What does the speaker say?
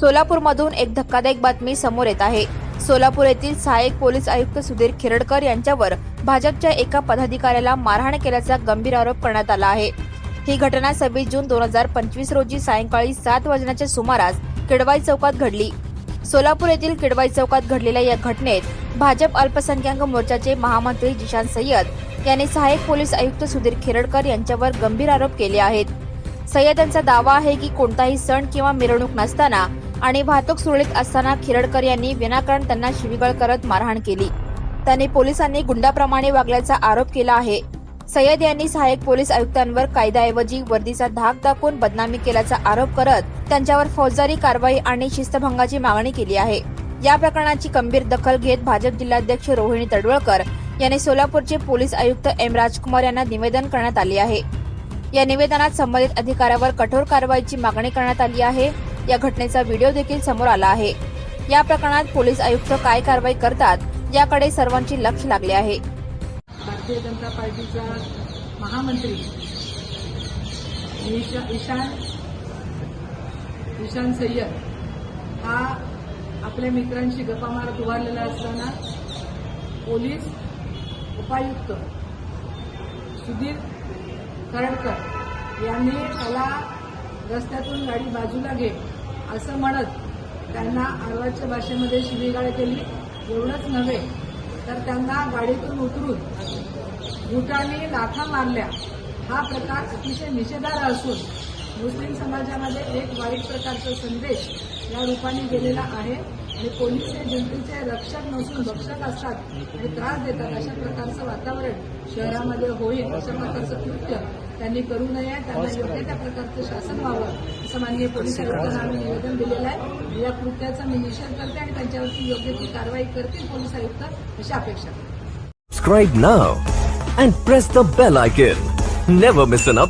सोलापूरमधून एक धक्कादायक बातमी समोर येत आहे. सोलापूर येथील सहाय्यक पोलीस आयुक्त सुधीर खिरडकर यांच्यावर भाजपच्या एका पदाधिकाऱ्याला मारहाण केल्याचा गंभीर आरोप करण्यात आला आहे. ही घटना सव्वीस जून दोन हजार पंचवीस रोजी सायंकाळी सात वाजण्याच्या सुमारास किडवाई चौकात घडली. सोलापूर येथील किडवाई चौकात घडलेल्या या घटनेत भाजप अल्पसंख्याक मोर्चाचे महामंत्री जिशान सय्यद यांनी सहाय्यक पोलीस आयुक्त सुधीर खिरडकर यांच्यावर गंभीर आरोप केले आहेत. सय्यद यांचा दावा आहे की कोणताही सण किंवा मिरवणूक नसताना आणि वाहतूक सुरळीत असताना खिरडकर यांनी विनाकारण त्यांना शिवीगाळ करत मारहाण केली. त्यांनी पोलिसांनी गुंडाप्रमाणे वागल्याचा आरोप केला आहे. सय्यद यांनी सहाय्यक पोलीस आयुक्तांवर कायद्याऐवजी वर्दीचा धाक दाखवून बदनामी केल्याचा आरोप करत त्यांच्यावर फौजदारी कारवाई आणि शिस्तभंगाची मागणी केली आहे. या प्रकरणाची गंभीर दखल घेत भाजप जिल्हाध्यक्ष रोहिणी तडवळकर यांनी सोलापूरचे पोलीस आयुक्त एम राजकुमार यांना निवेदन करण्यात आले आहे. या निवेदनात संबंधित अधिकाऱ्यावर कठोर कारवाईची मागणी करण्यात आली आहे. या घटनेचा व्हिडिओ देखील समोर आला आहे. या प्रकरणात पोलीस आयुक्त काय कारवाई करतात याकडे सर्वांचे लक्ष लागले आहे. भारतीय जनता पार्टीचा महामंत्री ईशान ईशान सय्यद हा आपल्या मित्रांशी गप्पा मारत उभारलेला असताना पोलीस उपायुक्त सुधीर करडकर यांनी त्याला रस्त्यातून गाडी बाजूला घे असं म्हणत त्यांना आरवाच्या भाषेमध्ये शिवीगाळ केली. एवढंच नव्हे तर त्यांना गाडीतून उतरून बुटाने लाथा मारल्या. हा प्रकार अतिशय निषेधार्ह असून मुस्लिम समाजामध्ये एक वाईट प्रकारचा संदेश या रूपाने गेलेला आहे. आणि पोलीस हे जनतेचे रक्षक नसून भक्षक असतात आणि त्रास देतात अशा प्रकारचं वातावरण शहरामध्ये होईल अशा प्रकारचं कृत्य त्यांनी करू नये त्यांना योग्य त्या प्रकारचं शासन व्हावं असं माननीय पोलीस आयुक्तांना आम्ही निवेदन दिलेलं आहे या कृत्याचा मी निषेध करते आणि त्यांच्यावरती योग्य ती कारवाई करतील पोलीस आयुक्त अशी अपेक्षा now and press the bell icon. Never miss an update.